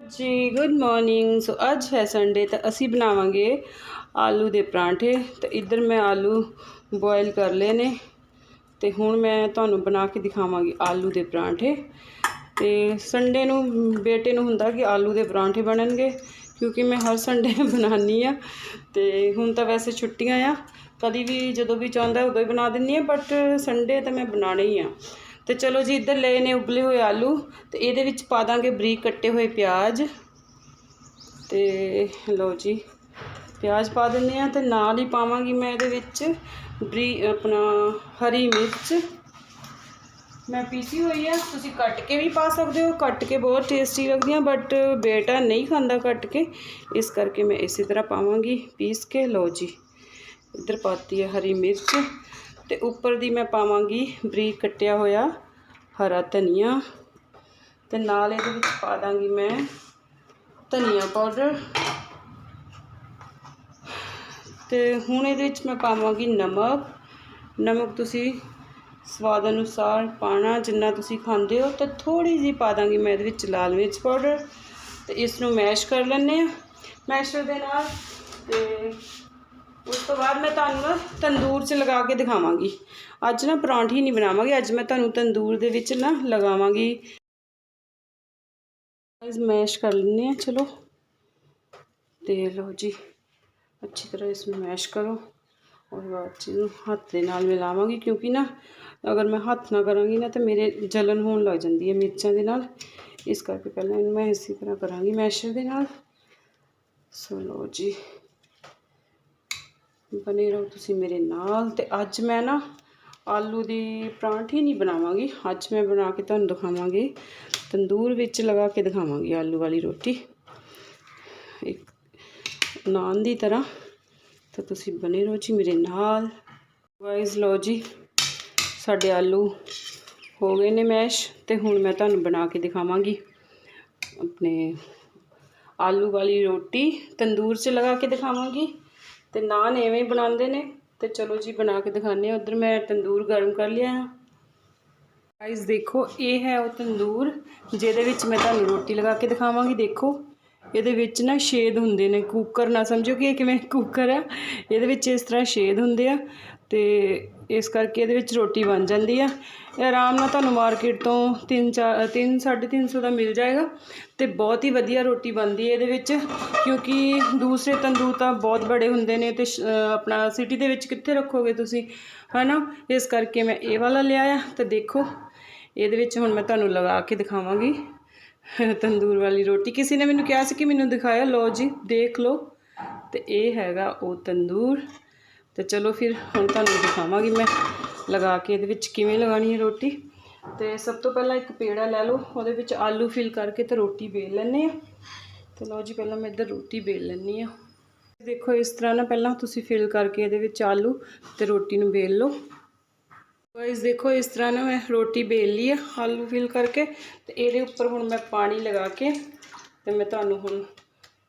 ਜੀ good morning so ਅੱਜ ਹੈ ਸੰਡੇ ਤਾਂ ਅਸੀਂ ਬਣਾਵਾਂਗੇ ਆਲੂ ਦੇ ਪਰਾਂਠੇ। ਤੇ ਇੱਧਰ ਮੈਂ ਆਲੂ ਬੋਇਲ ਕਰ ਲਏ ਨੇ। ਤੇ ਹੁਣ ਮੈਂ ਤੁਹਾਨੂੰ ਬਣਾ ਕੇ ਦਿਖਾਵਾਂਗੀ ਆਲੂ ਦੇ ਪਰਾਂਠੇ। ਤੇ ਸੰਡੇ ਨੂੰ, ਬੇਟੇ ਨੂੰ ਹੁੰਦਾ ਕਿ ਆਲੂ ਦੇ ਪਰਾਂਠੇ ਬਣਨਗੇ, ਕਿਉਂਕਿ ਮੈਂ ਹਰ ਸੰਡੇ ਬਣਾਉਂਦੀ ਆ ਤੇ ਹੁਣ ਤਾਂ ਵੈਸੇ ਛੁੱਟੀਆਂ ਆ। ਕਦੀ ਵੀ ਜਦੋਂ ਵੀ ਚਾਹੁੰਦਾ ਉਦੋਂ ਹੀ ਬਣਾ ਦਿੰਦੀ ਆ ਬਟ ਸੰਡੇ ਤਾਂ ਮੈਂ ਬਣਾਉਣੇ ਹੀ ਆ। ਤੇ ਚਲੋ ਜੀ, ਇੱਧਰ ਲਏ ਨੇ ਉਬਲੇ ਹੋਏ ਆਲੂ ਤੇ ਇਹਦੇ ਵਿੱਚ ਪਾ ਦਾਂਗੇ ਬਰੀਕ ਕੱਟੇ ਹੋਏ ਪਿਆਜ਼। ਤੇ ਲਓ ਜੀ, ਪਿਆਜ਼ ਪਾ ਦਿੰਦੇ ਆ ਤੇ ਨਾਲ ਹੀ ਪਾਵਾਂਗੀ ਮੈਂ ਇਹਦੇ ਵਿੱਚ ਬਰੀ, ਆਪਣਾ ਹਰੀ ਮਿਰਚ। ਮੈਂ ਪੀਸੀ ਹੋਈ ਆ, ਤੁਸੀਂ ਕੱਟ ਕੇ ਵੀ ਪਾ ਸਕਦੇ ਹੋ, ਕੱਟ ਕੇ ਬਹੁਤ ਟੇਸਟੀ ਲੱਗਦੀਆਂ ਬਟ ਬੇਟਾ ਨਹੀਂ ਖਾਂਦਾ ਕੱਟ ਕੇ। ਇਸ ਕਰਕੇ ਮੈਂ ਇਸੇ ਤਰ੍ਹਾਂ ਪਾਵਾਂਗੀ, ਪੀਸ ਕੇ। ਲਓ ਜੀ, ਇੱਧਰ ਪਾਤੀ ਹੈ ਹਰੀ ਮਿਰਚ। ਤੇ ਉੱਪਰ ਦੀ ਮੈਂ ਪਾਵਾਂਗੀ ਬਰੀਕ ਕੱਟਿਆ ਹੋਇਆ ਹਰਾ ਧਨੀਆ ਤੇ ਨਾਲ ਇਹਦੇ ਵਿੱਚ ਪਾ ਦਾਂਗੀ ਮੈਂ ਧਨੀਆ ਪਾਊਡਰ। ਤੇ ਹੁਣ ਇਹਦੇ ਵਿੱਚ ਮੈਂ ਪਾਵਾਂਗੀ ਨਮਕ। ਨਮਕ ਤੁਸੀਂ ਸਵਾਦ ਅਨੁਸਾਰ ਪਾਣਾ ਜਿੰਨਾ ਤੁਸੀਂ ਖਾਂਦੇ ਹੋ ਤਾਂ ਥੋੜੀ ਜਿਹੀ ਪਾ ਦਾਂਗੀ ਮੈਂ ਇਹਦੇ ਵਿੱਚ ਲਾਲ ਮਿਰਚ ਪਾਊਡਰ ਤੇ ਇਸ ਨੂੰ ਮੈਸ਼ ਕਰ ਲੈਂਦੇ ਆ ਮੈਸ਼ਰ ਦੇ ਨਾਲ ਤੇ ਉਸ ਤੋਂ ਬਾਅਦ ਮੈਂ ਤੁਹਾਨੂੰ ਨਾ ਤੰਦੂਰ 'ਚ ਲਗਾ ਕੇ ਦਿਖਾਵਾਂਗੀ। ਅੱਜ ਨਾ ਪਰੌਂਠੀ ਨਹੀਂ ਬਣਾਵਾਂਗੀ, ਅੱਜ ਮੈਂ ਤੁਹਾਨੂੰ ਤੰਦੂਰ ਦੇ ਵਿੱਚ ਨਾ ਲਗਾਵਾਂਗੀ। ਇਸ ਮੈਸ਼ ਕਰ ਲੈਂਦੇ ਆ ਚਲੋ। ਤੇ ਲਓ ਜੀ, ਅੱਛੀ ਤਰ੍ਹਾਂ ਇਸ ਨੂੰ ਮੈਸ਼ ਕਰੋ। ਔਰ ਬਾਅਦ 'ਚ ਇਹਨੂੰ ਹੱਥ ਦੇ ਨਾਲ ਮਿਲਾਵਾਂਗੀ, ਕਿਉਂਕਿ ਨਾ ਅਗਰ ਮੈਂ ਹੱਥ ਨਾਲ ਕਰਾਂਗੀ ਨਾ ਤਾਂ ਮੇਰੇ ਜਲਨ ਹੋਣ ਲੱਗ ਜਾਂਦੀ ਹੈ ਮਿਰਚਾਂ ਦੇ ਨਾਲ। ਇਸ ਕਰਕੇ ਪਹਿਲਾਂ ਇਹਨੂੰ ਮੈਂ ਇਸੇ ਤਰ੍ਹਾਂ ਕਰਾਂਗੀ ਮੈਸ਼ਰ ਦੇ ਨਾਲ। ਸੋ ਲਓ ਜੀ। ਬਣੇ ਰਹੋ ਤੁਸੀਂ ਮੇਰੇ ਨਾਲ ਤੇ ਅੱਜ ਮੈਂ ਨਾ ਆਲੂ ਦੀ ਪਰਾਂਠੀ ਨਹੀਂ ਬਣਾਵਾਂਗੀ। ਅੱਜ ਮੈਂ ਬਣਾ ਕੇ ਤੁਹਾਨੂੰ ਦਿਖਾਵਾਂਗੀ। ਤੰਦੂਰ ਵਿੱਚ ਲਗਾ ਕੇ ਦਿਖਾਵਾਂਗੀ ਆਲੂ ਵਾਲੀ ਰੋਟੀ। ਇੱਕ ਨਾਨ ਦੀ ਤਰ੍ਹਾਂ। ਤਾਂ ਤੁਸੀਂ ਬਣੇ ਰਹੋ ਜੀ ਮੇਰੇ ਨਾਲ। ਗਾਇਸ ਲਓ ਜੀ, ਸਾਡੇ ਆਲੂ ਹੋ ਗਏ ਨੇ ਮੈਸ਼ ਤੇ ਹੁਣ ਮੈਂ ਤੁਹਾਨੂੰ ਬਣਾ ਕੇ ਦਿਖਾਵਾਂਗੀ ਆਪਣੇ ਆਲੂ ਵਾਲੀ ਰੋਟੀ। ਤੰਦੂਰ 'ਚ ਲਗਾ ਕੇ ਦਿਖਾਵਾਂਗੀ। ਤੇ ਨਾਨ ਐਵੇਂ ਹੀ ਬਣਾਉਂਦੇ ਨੇ ਤੇ ਚਲੋ ਜੀ ਬਣਾ ਕੇ ਦਿਖਾਉਂਦੇ ਆ ਉਧਰ ਮੈਂ ਤੰਦੂਰ ਗਰਮ ਕਰ ਲਿਆ। ਹੈ ਗਾਇਸ ਦੇਖੋ, ਇਹ ਹੈ ਉਹ ਤੰਦੂਰ, ਜਿਹਦੇ ਵਿੱਚ ਮੈਂ ਤੁਹਾਨੂੰ ਰੋਟੀ ਲਗਾ ਕੇ ਦਿਖਾਵਾਂਗੀ। ਦੇਖੋ, ਇਹਦੇ ਵਿੱਚ ਨਾ ਛੇਦ ਹੁੰਦੇ ਨੇ। ਕੁੱਕਰ ਨਾ ਸਮਝੋ ਕਿ ਇਹ ਕਿਵੇਂ ਕੁੱਕਰ ਆ। ਇਹਦੇ ਵਿੱਚ ਇਸ ਤਰ੍ਹਾਂ ਛੇਦ ਹੁੰਦੇ ਆ ਤੇ ਇਸ ਕਰਕੇ ਇਹਦੇ ਵਿੱਚ ਰੋਟੀ ਬਣ ਜਾਂਦੀ ਆ। ਇਹ ਆਰਾਮ ਨਾਲ ਤੁਹਾਨੂੰ ਮਾਰਕੀਟ ਤੋਂ 3 4 3 350 ਦਾ ਮਿਲ ਜਾਏਗਾ ਤੇ ਬਹੁਤ ਹੀ ਵਧੀਆ ਰੋਟੀ ਬਣਦੀ ਹੈ ਇਹਦੇ ਵਿੱਚ, ਕਿਉਂਕਿ ਦੂਸਰੇ ਤੰਦੂਰ ਤਾਂ ਬਹੁਤ ਬੜੇ ਹੁੰਦੇ ਨੇ ਤੇ ਸ਼- ਆਪਣਾ ਸਿਟੀ ਦੇ ਵਿੱਚ ਕਿੱਥੇ ਰੱਖੋਗੇ ਤੁਸੀਂ, ਹਨਾ? ਇਸ ਕਰਕੇ ਮੈਂ ਇਹ ਵਾਲਾ ਲਿਆ ਆ ਤੇ ਦੇਖੋ, ਇਹਦੇ ਵਿੱਚ ਹੁਣ ਮੈਂ ਤੁਹਾਨੂੰ ਲਗਾ ਕੇ ਦਿਖਾਵਾਂਗੀ ਤੰਦੂਰ ਵਾਲੀ ਰੋਟੀ। ਕਿਸੇ ਨੇ ਮੈਨੂੰ ਕਿਹਾ ਸੀ ਕਿ ਮੈਨੂੰ ਦਿਖਾਇਆ, ਲਓ ਜੀ, ਦੇਖ ਲਓ। ਤੇ ਇਹ ਹੈਗਾ ਉਹ ਤੰਦੂਰ। ਤੇ ਚਲੋ ਫਿਰ ਹੁਣ ਤੁਹਾਨੂੰ ਦਿਖਾਵਾਂਗੀ ਮੈਂ ਲਗਾ ਕੇ ਇਹਦੇ ਵਿੱਚ ਕਿਵੇਂ ਲਗਾਣੀ ਹੈ ਰੋਟੀ। ਤੇ ਸਭ ਤੋਂ ਪਹਿਲਾਂ ਇੱਕ ਪੇੜਾ ਲੈ ਲਓ, ਉਹਦੇ ਵਿੱਚ ਆਲੂ ਫਿਲ ਕਰਕੇ ਤੇ ਰੋਟੀ ਵੇਲ ਲੈਣੇ ਆ ਤੇ ਲਓ ਜੀ, ਪਹਿਲਾਂ ਮੈਂ ਇੱਧਰ ਰੋਟੀ ਵੇਲ ਲੈਣੀ ਆ ਦੇਖੋ, ਇਸ ਤਰ੍ਹਾਂ ਨਾ ਪਹਿਲਾਂ ਤੁਸੀਂ ਫਿਲ ਕਰਕੇ ਇਹਦੇ ਵਿੱਚ ਆਲੂ ਤੇ ਰੋਟੀ ਨੂੰ ਵੇਲ ਲਓ। ਗਾਇਸ ਦੇਖੋ, ਇਸ ਤਰ੍ਹਾਂ ਨਾ ਮੈਂ ਰੋਟੀ ਵੇਲ ਲਈ ਆ, ਆਲੂ ਫਿਲ ਕਰਕੇ ਤੇ ਇਹਦੇ ਉੱਪਰ ਹੁਣ ਮੈਂ ਪਾਣੀ ਲਗਾ ਕੇ ਤੇ ਮੈਂ ਤੁਹਾਨੂੰ ਹੁਣ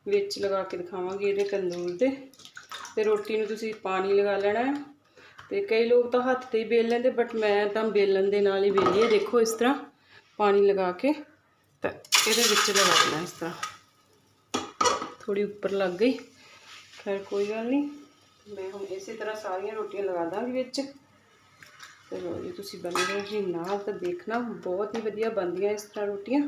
ਵਿੱਚ ਲਗਾ ਕੇ ਦਿਖਾਵਾਂਗੀ ਇਹਦੇ ਤੰਦੂਰ ਦੇ। ਤੇ ਰੋਟੀ ਨੂੰ ਤੁਸੀਂ ਪਾਣੀ ਲਗਾ ਲੈਣਾ ਹੈ। ਤੇ ਕਈ ਲੋਕ ਤਾਂ ਹੱਥ ਤੇ ਹੀ ਬੇਲ ਲੈਂਦੇ ਬਟ ਮੈਂ ਤਾਂ ਬੇਲਣ ਦੇ ਨਾਲ ਹੀ ਬੇਲੀ ਹੈ। ਦੇਖੋ ਇਸ ਤਰ੍ਹਾਂ ਪਾਣੀ ਲਗਾ ਕੇ ਤਾਂ ਇਹਦੇ ਵਿੱਚ ਲਗਾ ਦੇਣਾ ਇਸ ਤਰ੍ਹਾਂ। ਥੋੜੀ ਉੱਪਰ ਲੱਗ ਗਈ। ਖੈਰ, ਕੋਈ ਗੱਲ ਨਹੀਂ। ਮੈਂ ਹੁਣ ਇਸੇ ਤਰ੍ਹਾਂ ਸਾਰੀਆਂ ਰੋਟੀਆਂ ਲਗਾ ਦਾਂਗੀ ਵਿੱਚ। ਤੇ ਰੋਟੀ ਤੁਸੀਂ ਬਣੇ ਰਹੋ ਜੀ ਨਾਲ ਤਾਂ ਦੇਖਣਾ, ਬਹੁਤ ਹੀ ਵਧੀਆ ਬਣਦੀਆਂ ਇਸ ਤਰ੍ਹਾਂ ਰੋਟੀਆਂ।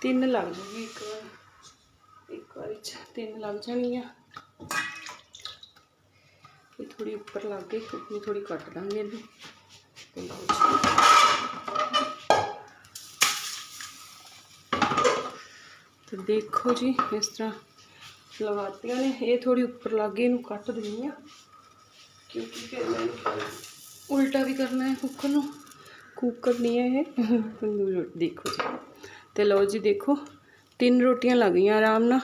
ਤਿੰਨ ਲੱਗ ਜੂਗੀ ਇੱਕ ਵਾਰ। ਇੱਕ ਵਾਰੀ ਚ ਤਿੰਨ ਲੱਗ ਜਾਣਗੀਆਂ। ਇਹ ਥੋੜੀ ਉੱਪਰ ਲੱਗ ਗਈ ਇਹ ਥੋੜੀ ਕੱਟ ਦਾਂਗੇ ਇਹਨੂੰ। ਤੇ ਦੇਖੋ ਜੀ, ਇਸ ਤਰ੍ਹਾਂ ਲਗਾਤੀਆਂ ਨੇ। ਇਹ ਥੋੜੀ ਉੱਪਰ ਲੱਗ ਗਈ, ਇਹਨੂੰ ਕੱਟ ਦਿੰਦੀ ਆ ਕਿਉਂਕਿ ਫਿਰ ਮੈਂ ਉਲਟਾ ਵੀ ਕਰਨਾ ਹੈ ਕੁੱਕਰ ਨੂੰ। ਕੁੱਕਰ ਨਹੀਂ ਹੈ ਇਹ। ਤੰਦੂਰ ਰੋਟੀ ਦੇਖੋ ਜੀ। ਤੇ ਲਓ ਜੀ ਦੇਖੋ ਤਿੰਨ ਰੋਟੀਆਂ ਲੱਗ ਗਈਆਂ ਆਰਾਮ ਨਾਲ।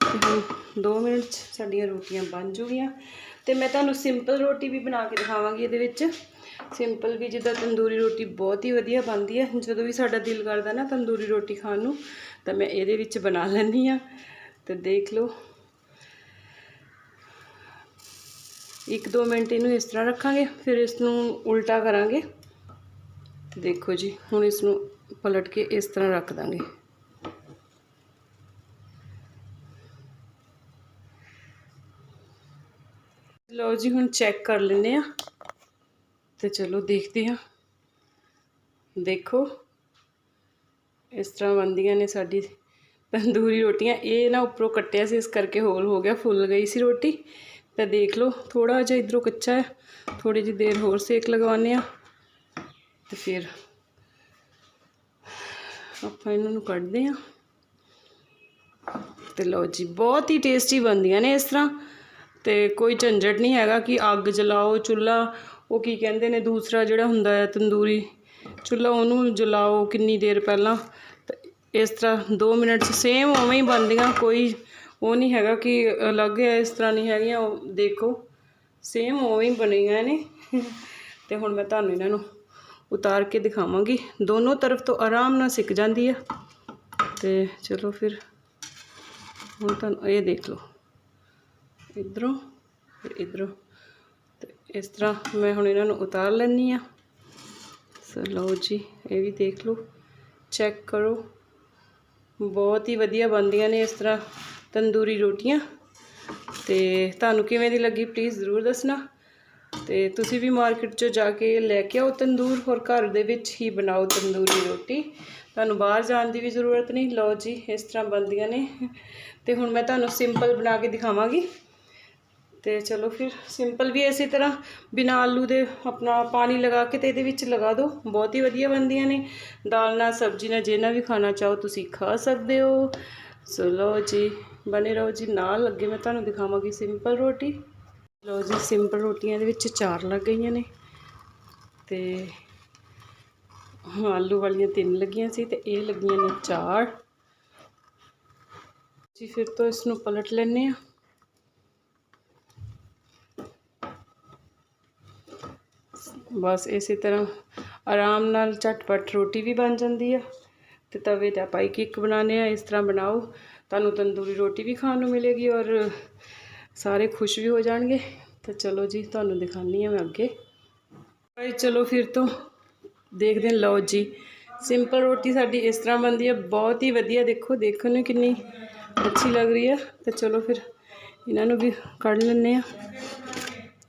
ਤੇ ਹੁਣ 2 ਮਿੰਟ 'ਚ ਸਾਡੀਆਂ ਰੋਟੀਆਂ ਬਣ ਜੂਗੀਆਂ। ਤੇ ਮੈਂ ਤੁਹਾਨੂੰ ਸਿੰਪਲ ਰੋਟੀ ਵੀ ਬਣਾ ਕੇ ਦਿਖਾਵਾਂਗੀ ਇਹਦੇ ਵਿੱਚ। ਸਿੰਪਲ ਵੀ ਜਿੱਦਾਂ ਤੰਦੂਰੀ ਰੋਟੀ ਬਹੁਤ ਹੀ ਵਧੀਆ ਬਣਦੀ ਹੈ। ਜਦੋਂ ਵੀ ਸਾਡਾ ਦਿਲ ਕਰਦਾ ਨਾ ਤੰਦੂਰੀ ਰੋਟੀ ਖਾਣ ਨੂੰ ਤਾਂ ਮੈਂ ਇਹਦੇ ਵਿੱਚ ਬਣਾ ਲੈਂਦੀ ਆ ਤੇ ਦੇਖ ਲਓ 1-2 ਮਿੰਟ ਇਹਨੂੰ ਇਸ ਤਰ੍ਹਾਂ ਰੱਖਾਂਗੇ, ਫਿਰ ਇਸ ਨੂੰ ਉਲਟਾ ਕਰਾਂਗੇ। ਤੇ ਦੇਖੋ ਜੀ, ਹੁਣ ਇਸ ਨੂੰ ਪਲਟ ਕੇ ਇਸ ਤਰ੍ਹਾਂ ਰੱਖ ਦਾਂਗੇ। ਲਓ ਜੀ, ਹੁਣ ਚੈੱਕ ਕਰ ਲੈਂਦੇ ਆ ਤੇ ਚਲੋ ਦੇਖਦੇ ਆ ਦੇਖੋ, ਇਸ ਤਰ੍ਹਾਂ ਬਣਦੀਆਂ ਨੇ ਸਾਡੀ ਤੰਦੂਰੀ ਰੋਟੀਆਂ। ਇਹ ਨਾ ਉੱਪਰੋਂ ਕੱਟਿਆ ਸੀ, ਇਸ ਕਰਕੇ ਹੋਲ ਹੋ ਗਿਆ, ਫੁੱਲ ਗਈ ਸੀ ਰੋਟੀ। ਤੇ ਦੇਖ ਲਓ ਥੋੜਾ ਜਿਹਾ ਇਧਰੋਂ ਕੱਚਾ ਹੈ। ਥੋੜੀ ਜਿਹੀ ਦੇਰ ਹੋਰ ਸੇਕ ਲਗਵਾਉਂਦੇ ਆ ਤੇ ਫਿਰ ਆਪਾਂ ਇਹਨਾਂ ਨੂੰ ਕੱਢਦੇ ਆ ਤੇ ਲਓ ਜੀ, ਬਹੁਤ ਹੀ ਟੇਸਟੀ ਬਣਦੀਆਂ ਨੇ ਇਸ ਤਰ੍ਹਾਂ। ਤੇ ਕੋਈ ਝੰਜਟ ਨਹੀਂ ਹੈਗਾ ਕਿ ਅੱਗ ਜਲਾਓ, ਚੁੱਲ੍ਹਾ, ਉਹ ਕੀ ਕਹਿੰਦੇ ਨੇ, ਦੂਸਰਾ ਜਿਹੜਾ ਹੁੰਦਾ ਹੈ, ਤੰਦੂਰੀ। ਚੁੱਲ੍ਹਾ ਉਹਨੂੰ ਜਲਾਓ ਕਿੰਨੀ ਦੇਰ ਪਹਿਲਾਂ। ਤੇ ਇਸ ਤਰ੍ਹਾਂ 2 ਮਿੰਟ 'ਚ ਸੇਮ ਉਵੇਂ ਹੀ ਬਣਦੀਆਂ, ਕੋਈ ਉਹ ਨਹੀਂ ਹੈਗਾ ਕਿ ਅਲੱਗ ਹੈ, ਇਸ ਤਰ੍ਹਾਂ ਨਹੀਂ ਹੈਗੀਆਂ, ਉਹ ਦੇਖੋ। ਸੇਮ ਉਵੇਂ ਹੀ ਬਣੀਆਂ ਨੇ। ਤੇ ਹੁਣ ਮੈਂ ਤੁਹਾਨੂੰ ਇਹਨਾਂ ਨੂੰ ਉਤਾਰ ਕੇ ਦਿਖਾਵਾਂਗੀ। ਦੋਨੋਂ ਤਰਫ ਤੋਂ ਆਰਾਮ ਨਾਲ ਸਿੱਕ ਜਾਂਦੀ ਆ। ਤੇ ਚਲੋ ਫਿਰ, ਹੁਣ ਤੁਹਾਨੂੰ ਇਹ ਦੇਖ ਲਓ। ਇਧਰੋਂ ਤੇ ਇਧਰੋਂ। ਤੇ ਇਸ ਤਰ੍ਹਾਂ ਮੈਂ ਹੁਣ ਇਹਨਾਂ ਨੂੰ ਉਤਾਰ ਲੈਣੀ ਆ। ਸੋ ਲਓ ਜੀ, ਇਹ ਵੀ ਦੇਖ ਲਓ। ਚੈੱਕ ਕਰੋ। ਬਹੁਤ ਹੀ ਵਧੀਆ ਬਣਦੀਆਂ ਨੇ ਇਸ ਤਰ੍ਹਾਂ। ਤੰਦੂਰੀ ਰੋਟੀਆਂ। ਤੇ ਤੁਹਾਨੂੰ ਕਿਵੇਂ ਦੀ ਲੱਗੀ ਪਲੀਜ਼ ਜ਼ਰੂਰ ਦੱਸਣਾ। ਤੇ ਤੁਸੀਂ ਵੀ ਮਾਰਕੀਟ 'ਚੋਂ ਜਾ ਕੇ ਲੈ ਕੇ ਆਓ ਤੰਦੂਰ ਹੋਰ ਘਰ ਦੇ ਵਿੱਚ ਹੀ ਬਣਾਓ ਤੰਦੂਰੀ ਰੋਟੀ। ਤੁਹਾਨੂੰ ਬਾਹਰ ਜਾਣ ਦੀ ਵੀ ਜ਼ਰੂਰਤ ਨਹੀਂ। ਲਓ ਜੀ, ਇਸ ਤਰ੍ਹਾਂ ਬਣਦੀਆਂ ਨੇ। ਤੇ ਹੁਣ ਮੈਂ ਤੁਹਾਨੂੰ ਸਿੰਪਲ ਬਣਾ ਕੇ ਦਿਖਾਵਾਂਗੀ। ਤੇ ਚਲੋ ਫਿਰ ਸਿੰਪਲ ਵੀ ਇਸੇ ਤਰ੍ਹਾਂ। ਬਿਨਾਂ ਆਲੂ ਦੇ ਆਪਣਾ ਪਾਣੀ ਲਗਾ ਕੇ ਤੇ ਇਹਦੇ ਵਿੱਚ ਲਗਾ ਦਿਓ। ਬਹੁਤ ਹੀ ਵਧੀਆ ਬਣਦੀਆਂ ਨੇ। ਦਾਲ ਨਾਲ ਸਬਜ਼ੀ ਨਾਲ ਜਿਹਨਾਂ ਵੀ ਖਾਣਾ ਚਾਹੋ, ਤੁਸੀਂ ਖਾ ਸਕਦੇ ਹੋ। ਸੋ ਲਓ ਜੀ ਬਣੇ ਰਹੋ ਜੀ, ਨਾਲ ਅੱਗੇ ਮੈਂ ਤੁਹਾਨੂੰ ਦਿਖਾਵਾਂਗੀ ਸਿੰਪਲ ਰੋਟੀ। ਲਓ ਜੀ ਸਿੰਪਲ ਰੋਟੀਆਂ ਦੇ ਵਿੱਚ ਚਾਰ ਲੱਗ ਗਈਆਂ ਨੇ ਤੇ ਆਲੂ ਵਾਲੀਆਂ ਤਿੰਨ ਲੱਗੀਆਂ ਸੀ ਤੇ ਇਹ ਲੱਗੀਆਂ ਨੇ ਚਾਰ। ਜੀ, ਫਿਰ ਤੋਂ ਇਸ ਨੂੰ ਪਲਟ ਲੈਣੇ ਆ ਬਸ ਇਸੇ ਤਰ੍ਹਾਂ ਆਰਾਮ ਨਾਲ ਝਟਪਟ ਰੋਟੀ ਵੀ ਬਣ ਜਾਂਦੀ ਆ। ਤੇ ਤਵੇ ਤੇ ਆਪਾਂ ਇੱਕ ਇੱਕ ਬਣਾਉਂਦੇ ਆ ਇਸ ਤਰ੍ਹਾਂ ਬਣਾਓ। ਤੁਹਾਨੂੰ ਤੰਦੂਰੀ ਰੋਟੀ ਵੀ ਖਾਣ ਨੂੰ ਮਿਲੇਗੀ ਔਰ ਸਾਰੇ ਖੁਸ਼ ਵੀ ਹੋ ਜਾਣਗੇ। ਤਾਂ ਚਲੋ ਜੀ, ਤੁਹਾਨੂੰ ਦਿਖਾਉਂਦੀ ਆ ਮੈਂ ਅੱਗੇ। ਭਾਈ, ਚਲੋ ਫਿਰ ਤੋਂ ਦੇਖਦੇ ਲਓ ਜੀ, ਸਿੰਪਲ ਰੋਟੀ ਸਾਡੀ ਇਸ ਤਰ੍ਹਾਂ ਬਣਦੀ ਹੈ। ਬਹੁਤ ਹੀ ਵਧੀਆ, ਦੇਖੋ, ਦੇਖਣ ਨੂੰ ਕਿੰਨੀ ਅੱਛੀ ਲੱਗ ਰਹੀ ਹੈ। ਤਾਂ ਚਲੋ ਫਿਰ ਇਹਨਾਂ ਨੂੰ ਵੀ ਕੱਢ ਲੈਂਦੇ ਆ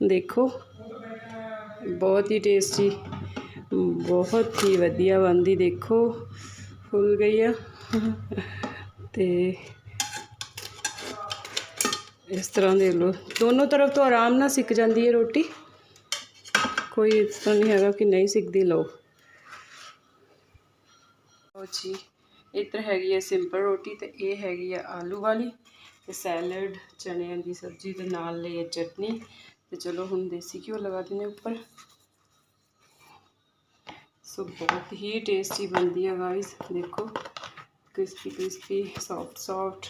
ਦੇਖੋ, ਬਹੁਤ ਹੀ ਟੇਸਟੀ, ਬਹੁਤ ਹੀ ਵਧੀਆ ਬਣਦੀ, ਦੇਖੋ। ਫੁੱਲ ਗਈ ਆ। ਤੇ ਇਸ ਤਰ੍ਹਾਂ ਦੇ ਲੋ, ਦੋਨੋਂ ਤਰਫ ਤੋਂ ਆਰਾਮ ਨਾਲ ਸਿੱਕ ਜਾਂਦੀ ਹੈ ਰੋਟੀ। ਕੋਈ ਇਸ ਤਰ੍ਹਾਂ ਨਹੀਂ ਹੈਗਾ ਕਿ ਨਹੀਂ ਸਿੱਕਦੀ ਲੋ ਲਓ ਜੀ ਇੱਧਰ ਹੈਗੀ ਹੈ ਸਿੰਪਲ ਰੋਟੀ ਤੇ ਇਹ ਹੈਗੀ ਹੈ ਆਲੂ ਵਾਲੀ ਤੇ ਸੈਲਡ, ਚਣਿਆਂ ਦੀ ਸਬਜ਼ੀ ਦੇ ਨਾਲ ਲਈ ਹੈ ਚਟਨੀ। ਤੇ ਚਲੋ ਹੁਣ ਦੇਸੀ ਘਿਓ ਲਗਾ ਦਿੰਦੇ ਉੱਪਰ। ਸੋ ਬਹੁਤ ਹੀ ਟੇਸਟੀ ਬਣਦੀ ਹੈ ਗਾਇਸ ਦੇਖੋ ਕ੍ਰਿਸਪੀ ਕ੍ਰਿਸਪੀ ਸੌਫਟ ਸੌਫਟ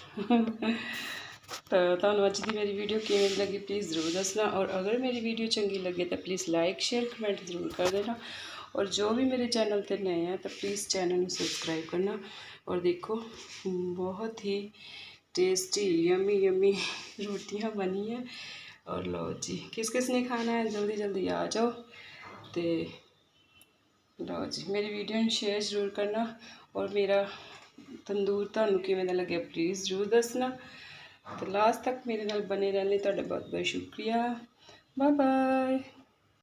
ਤਾਂ ਤੁਹਾਨੂੰ ਅੱਜ ਦੀ ਮੇਰੀ ਵੀਡੀਓ ਕਿਵੇਂ ਲੱਗੀ ਪਲੀਜ਼ ਜ਼ਰੂਰ ਦੱਸਣਾ ਔਰ ਅਗਰ ਮੇਰੀ ਵੀਡੀਓ ਚੰਗੀ ਲੱਗੇ ਤਾਂ ਪਲੀਜ਼ ਲਾਈਕ ਸ਼ੇਅਰ ਕਮੈਂਟ ਜ਼ਰੂਰ ਕਰ ਦੇਣਾ ਔਰ ਜੋ ਵੀ ਮੇਰੇ ਚੈਨਲ ਤੇ ਨਏ ਹੈ ਤਾਂ ਪਲੀਜ਼ ਚੈਨਲ ਨੂੰ ਸਬਸਕ੍ਰਾਈਬ ਕਰਨਾ ਔਰ ਦੇਖੋ ਬਹੁਤ ਹੀ टेस्टी यमी यमी रोटियां बनी है और लो जी किस किस ने खाना है जल्दी जल्दी आ जाओ तो ਲਓ ਜੀ, ਮੇਰੀ ਵੀਡੀਓ ਨੂੰ ਸ਼ੇਅਰ ਜ਼ਰੂਰ ਕਰਨਾ ਔਰ ਮੇਰਾ ਤੰਦੂਰ ਤੁਹਾਨੂੰ ਕਿਵੇਂ ਦਾ ਲੱਗਿਆ ਪਲੀਜ਼ ਜ਼ਰੂਰ ਦੱਸਣਾ। ਤੇ ਲਾਸਟ ਤੱਕ ਮੇਰੇ ਨਾਲ ਬਨੇ ਰਹਿਣ ਲਈ ਤੁਹਾਡਾ ਬਹੁਤ ਬਹੁਤ ਸ਼ੁਕਰੀਆ। Bye bye